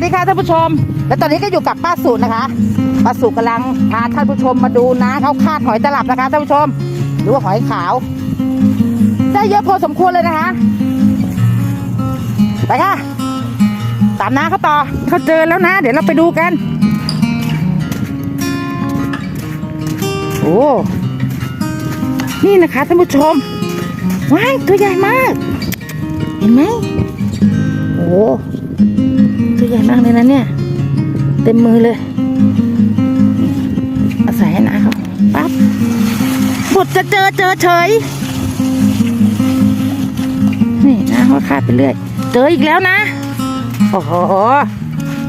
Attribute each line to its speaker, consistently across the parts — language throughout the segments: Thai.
Speaker 1: วัสดีค่ะท่านผู้ชม และตอนนี้ก็อยู่กับป้าสุนะคะป้าสุกำลังพาท่านผู้ชมมาดูนะเขาคาดหอยตลับนะคะท่านผู้ชม หรือว่าหอยขาว ได้เยอะพอสมควรเลยนะคะไปค่ะตามน้าเขาต่อเขาเจอแล้วนะ เดี๋ยวเราไปดูกัน โอ้นี่นะคะท่านผู้ชมว้ายตัวใหญ่มาก เห็นไหมโอ้ตัวใหญ่ มากเลยนะเนี่ย เต็มมือเลยอาศัยให้นะเขาปั๊บบุดจะเจอเจอเฉย นี่นะเขาคาดไปเรื่อย เจออีกแล้วนะ โอ้โห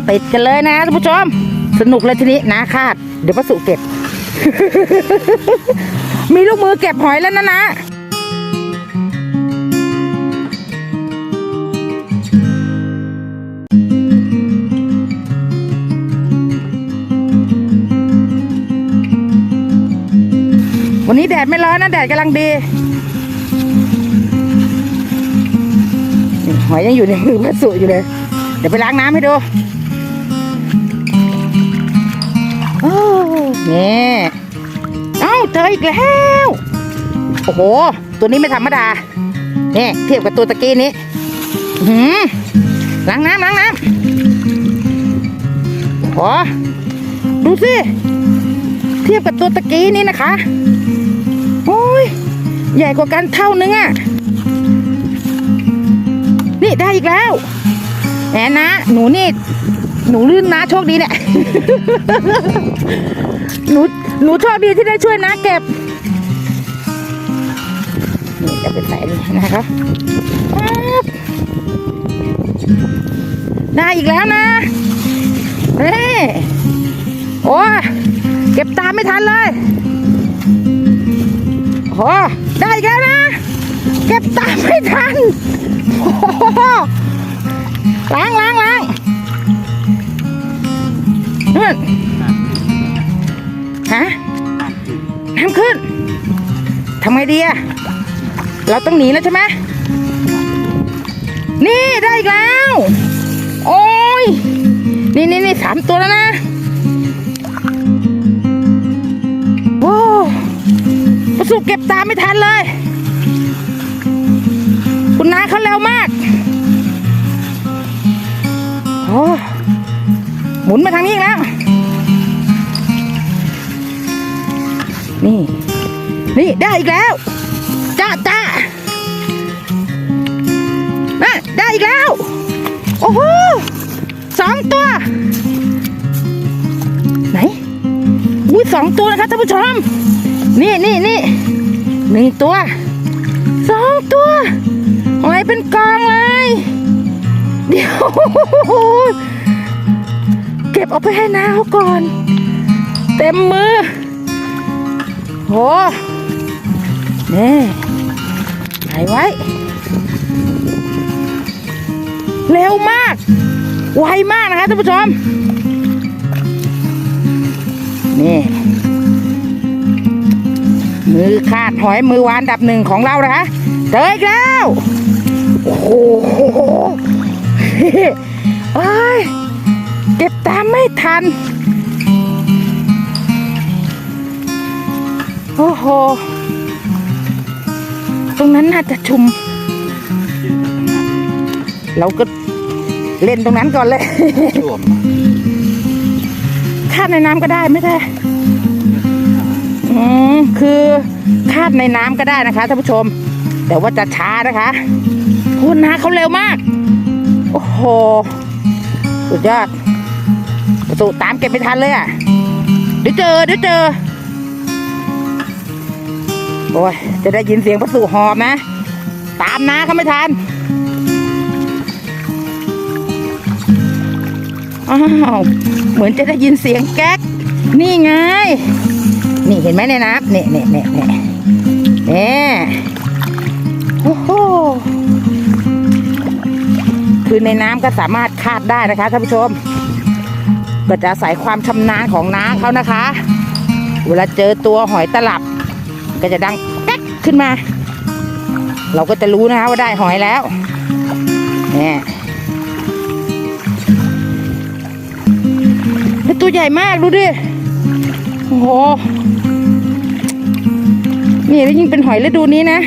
Speaker 1: ติดกันเลยนะท่านผู้ชม สนุกเลยทีนี้นะคาด เดี๋ยวประสุเก็บ มีลูกมือเก็บหอยแล้วนะนะ ดดไม่ร้อนนะแดดกำลังดีหอยยังอยู่ในมือพระสุอยู่เลย เดี๋ยวไปล้างน้ำให้ดูโอ้นี่เอ้าเจออีกแล้ว โอ้โห ตัวนี้ไม่ธรรมดานี่เทียบกับตัวตะกี้นี้หือล้างน้ำล้างน้ำโอ้โหดูสิ เทียบกับตัวตะกี้นี้นะคะ ใหญ่กว่ากันเท่านึงอะนี่ได้อีกแล้วแหมนะ หนูนี่ หนูลื่นนะโชคดีเนี่ยหนู หนูโชคดีที่ได้ช่วยนะเก็บ นี่จะเป็นใส่นี่นะครับได้อีกแล้วนะเฮ้ยโอ้ยเก็บตามไม่ทันเลย โอ้ได้แล้วนะ เก็บตามไม่ทันโอ้โหล้างล้างล้างนู่นฮะน้ำขึ้นทำไงดีอะเราต้องหนีแล้วใช่ไหมนี่ได้อีกแล้ว โอ้ย นี่นี่นี่สามตัวแล้วนะ ประสุเก็บตามไม่ทันเลย คุณน้าเขาเร็วมากโอ้หมุนมาทางนี้อีกแล้ว นี่ นี่ได้อีกแล้ว จ้าจ้าน่ะได้อีกแล้ว โอ้โหสองตัว ไหน อุ้ยสองตัวนะครับท่านผู้ชม นี่นี่นี่หนึ่งตัวสองตัวหอยเป็นกองเลย เดี๋ยว เก็บเอาไปให้น้าเขาก่อน เต็มมือโหนี่ใส่ไว้ เร็วมาก ไวมากนะคะท่านผู้ชม นี่ มือคาดหอยมือวานดับหนึ่งของเรานะคะเจออีกแล้ว โอ้โหเอ้ยเก็บตามไม่ทัน โอ้โห ตรงนั้นน่าจะชุม เราก็เล่นตรงนั้นก่อนเลย
Speaker 2: รวม
Speaker 1: คาดในน้ำก็ได้ไม่ใช่ อืมคือคาดในน้ำก็ได้นะคะท่านผู้ชม แต่ว่าจะช้านะคะคุณนะเขาเร็วมาก โอ้โห สุดยอดประตูตามเก็บไม่ทันเลยอะ เดี๋ยวเจอ เดี๋ยวเจอ โอ้ย จะได้ยินเสียงประตูหอบนะ ตามนะเขาไม่ทันอ้าว เหมือนจะได้ยินเสียงแก๊ก นี่ไง นี่เห็นไหมในน้ำเนี่ยเนี่ยเนี่ยเนี่ยเนี่ยโอ้โหคือในน้ำก็สามารถคาดได้นะคะท่านผู้ชมก็จะอาศัยความชำนาญของน้าเขานะคะ เวลาเจอตัวหอยตลับ ก็จะดังแก๊กขึ้นมา เราก็จะรู้นะคะว่าได้หอยแล้วเนี่ยเป็นตัวใหญ่มากดูดิ โอ้โห นี่แล้วยิ่งเป็นหอยฤดูนี้นะ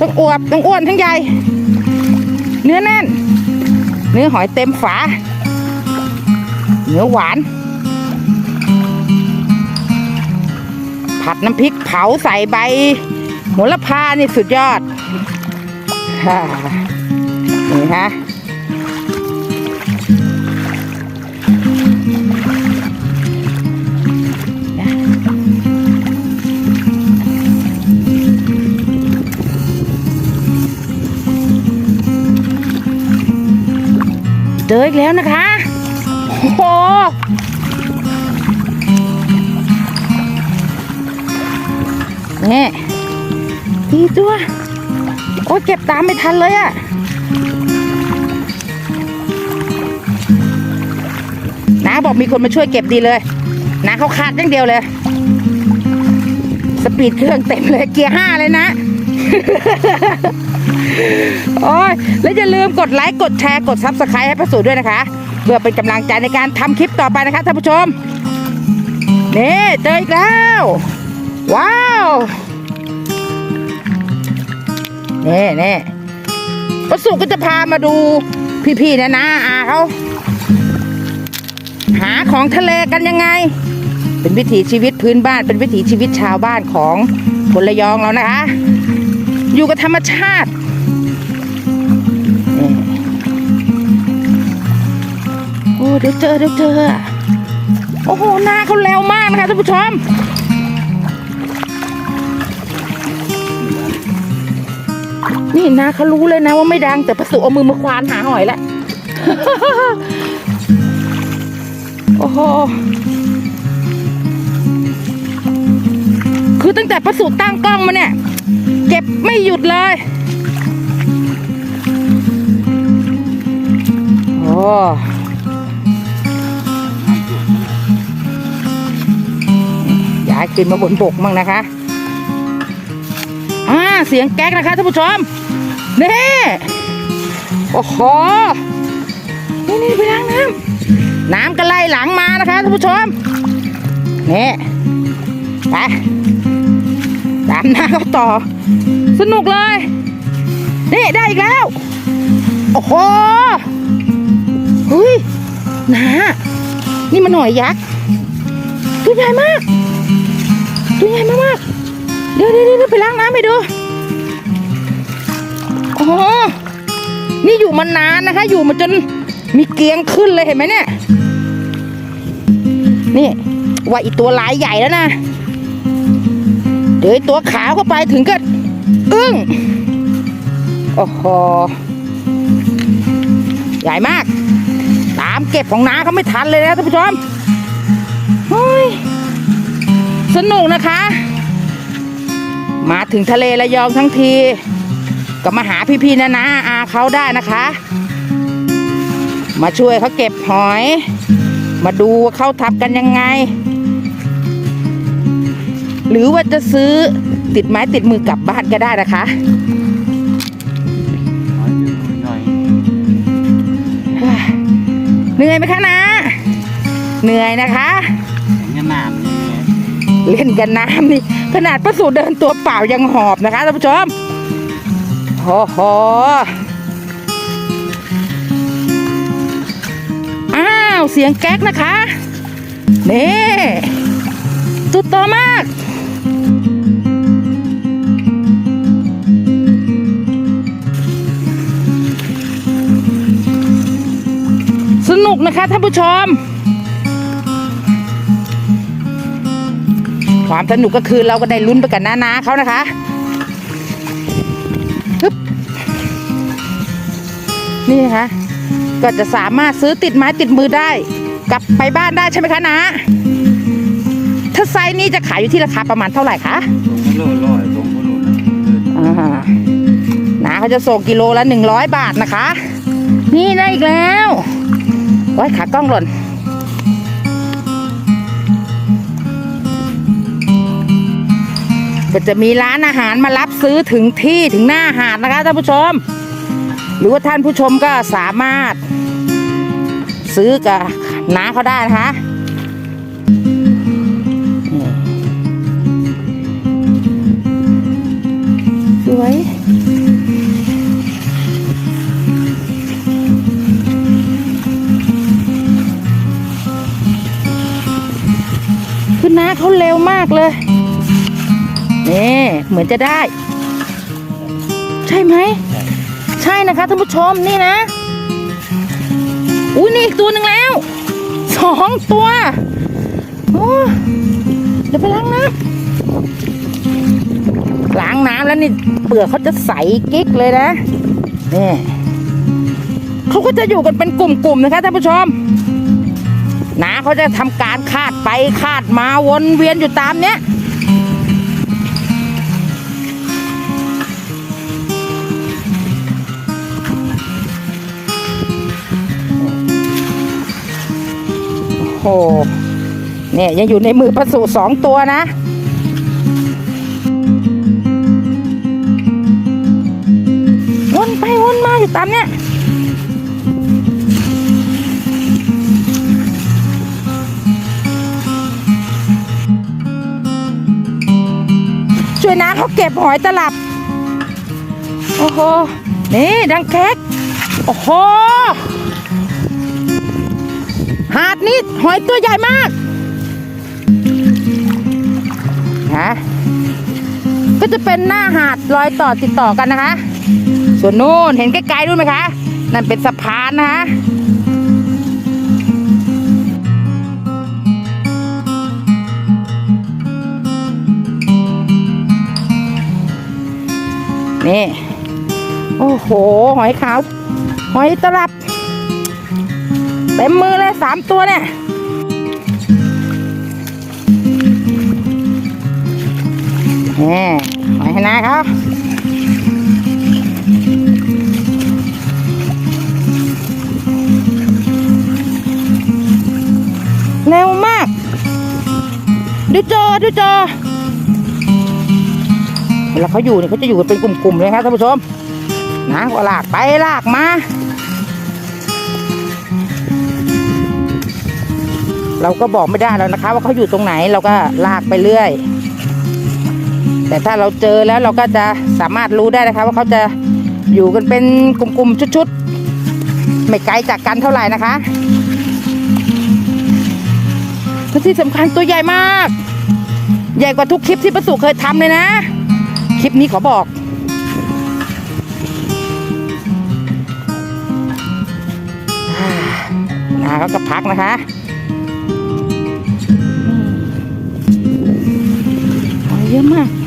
Speaker 1: ต้องอวบต้องอ้วนทั้งใหญ่ เนื้อแน่น เนื้อหอยเต็มฝา เนื้อหวาน ผัดน้ำพริกเผาใส่ใบโหระพานี่สุดยอดนี่ฮะ จออีกแล้วนะคะโอ้โหนี่ดีตัว โอ้ยเก็บตามไม่ทันเลยอะน้าบอกมีคนมาช่วยเก็บดีเลยน้าเขาขาดอย่างเดียวเลย สปีดเครื่องเต็มเลย เกียร์ห้าเลยนะ โอ้ยแล้วอย่าลืมกดไลค์กดแชร์กดซับสไครต์ให้พระสูด้วยนะคะเพื่อเป็นกำลังใจในการทำคลิปต่อไปนะคะท่านผู้ชมนี่เจออีกแล้ว ว้าวนี่นี่ประสุก็จะพามาดูพี่ๆนะนะอาเขาหาของทะเลกันยังไง เป็นวิถีชีวิตพื้นบ้าน เป็นวิถีชีวิตชาวบ้านของคนระยองเรานะคะ อยู่กับธรรมชาติ เดี๋ยวเจอเดี๋ยวเจอ โอ้โหหน้าเขาเร็วมากนะคะท่านผู้ชมนี่นาเขารู้เลยนะว่าไม่ดังแต่ประสุเอามือมาควานหาหอยแล้วโอ้โหคือตั้งแต่ประสุตั้งกล้องมาเนี่ย เก็บไม่หยุดเลย โอ้ ย้ายขึ้นมาบนบกมั่งนะคะอ่าเสียงแก๊กนะคะท่านผู้ชมนี่โอ้โหนี่นี่ไปล้างน้ำน้ำก็ไล่หลังมานะคะท่านผู้ชมนี่ไปตามหน้าเขาต่อ สนุกเลยนี่ได้อีกแล้ว โอ้โหเฮ้ยหนานี่มันหน่อยยักษ์ตัวใหญ่มาก ตัวใหญ่มากๆเดี๋ยวเดี๋ยวเดี๋ยวไปล้างน้ำไปดูโอ้นี่อยู่มานานนะคะ อยู่มาจนมีเกียงขึ้นเลยเห็นไหมเนี่ย นี่ว่าอีตัวลายใหญ่แล้วนะ เดี๋ยวตัวขาวเข้าไปถึงก็อึ้ง โอ้โห ใหญ่มาก ตามเก็บของน้าเขาไม่ทันเลยนะท่านผู้ชมเฮ้ย สนุกนะคะ มาถึงทะเลระยองทั้งที ก็มาหาพี่ๆนะนะอาเขาได้นะคะ มาช่วยเขาเก็บหอย มาดูว่าเขาทำกันยังไง หรือว่าจะซื้อติดไม้ติดมือกลับบ้านก็ได้นะคะเหนื่อยไหมคะนะ เหนื่อยนะคะ
Speaker 2: เห็นาน
Speaker 1: เล่นกันน้ำนี่ ขนาดประสูเดินตัวเปล่ายังหอบนะคะท่านผู้ชมโอ้โหอ้าวเสียงแก๊กนะคะ นี่ตุดโตมากสนุกนะคะท่านผู้ชม ความสนุกก็คือเราก็ได้ลุ้นไปกับน้าๆเขานะคะฮึบนี่นะคะก็จะสามารถซื้อติดไม้ติดมือได้ กลับไปบ้านได้ใช่ไหมคะนะถ้าไซส์นี้จะขายอยู่ที่ราคาประมาณเท่าไหร่คะ
Speaker 2: ตรงก็โลร้อยตรงก็โลนะ
Speaker 1: อ่านาเขาจะส่งกิโลละหนึ่งร้อยบาทนะคะ นี่ได้อีกแล้ว โอ้ยขากล้องหล่น ก็จะมีร้านอาหารมารับซื้อถึงที่ถึงหน้าหาดนะคะท่านผู้ชม หรือว่าท่านผู้ชมก็สามารถ ซื้อกับน้าเขาได้นะคะสวยคือน้าเขาเร็วมากเลย เหมือนจะได้ ใช่ไหม ใช่นะคะท่านผู้ชมนี่นะ อุ้ยนี่อีกตัวหนึ่งแล้วสองตัวโอ้เดี๋ยวไปล้างน้ำล้างน้ำแล้วนี่เปลือกเขาจะใสกิ๊กเลยนะนี่เขาก็จะอยู่กันเป็นกลุ่มๆนะคะท่านผู้ชมนาเขาจะทำการคาดไปคาดมาวนเวียนอยู่ตามเนี้ย โอ้โห เนี่ยยังอยู่ในมือประสูสองตัวนะวนไปวนมาอยู่ตามเนี่ยช่วยนะเขาเก็บหอยตลับ โอ้โห นี่ดังแคกโอ้โห นี้หอยตัวใหญ่มากฮะก็จะเป็นหน้าหาดรอยต่อติดต่อกันนะคะ ส่วนนู้นเห็นไกลๆด้วยไหมคะ นั่นเป็นสะพานนะคะนี่ โอ้โห หอยขาว หอยตลับ เต็มมือเลยสามตัวเนี่ยแหมหอยให้นะครับเร็วมาก ดูจอดูจอเวลาเขาอยู่เนี่ยเขาจะอยู่กันเป็นกลุ่มๆเลยครับท่านผู้ชมนะก็ลากไปลากมา เราก็บอกไม่ได้แล้วนะคะ ว่าเขาอยู่ตรงไหนเราก็ลากไปเรื่อย แต่ถ้าเราเจอแล้วเราก็จะสามารถรู้ได้นะคะ ว่าเขาจะอยู่กันเป็นกลุ่มๆชุดๆ ไม่ไกลจากกันเท่าไหร่นะคะและที่สำคัญตัวใหญ่มาก ใหญ่กว่าทุกคลิปที่ประสุเคยทำเลยนะ คลิปนี้ขอบอกนาเขาก็พักนะคะ เยอะมาก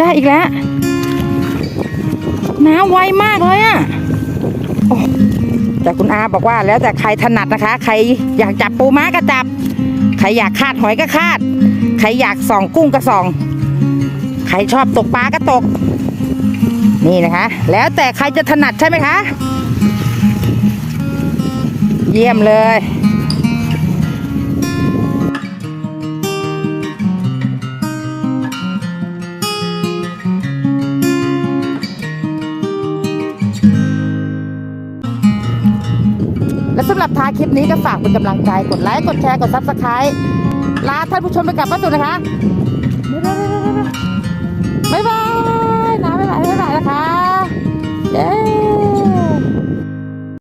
Speaker 1: ได้อีกแล้ว น้าไวมากเลยอะ่ะแต่คุณอาบอกว่าแล้วแต่ใครถนัดนะคะ ใครอยากจับปูม้าก็จับ ใครอยากคาดหอยก็คาด ใครอยากส่องกุ้งก็ส่อง ใครชอบตกปลาก็ตก นี่นะคะ แล้วแต่ใครจะถนัดใช่ไหมคะ เยี่ยมเลยับท้ายคลิปนี้ก็ฝากเป็นกำลังใจกดไลค์กดแชร์กดซับสไครต์ลาท่านผู้ชมไปกับป้าสุนะคะบ๊ายบายนะบ๊ายบายบ๊ายบายนะคะเย้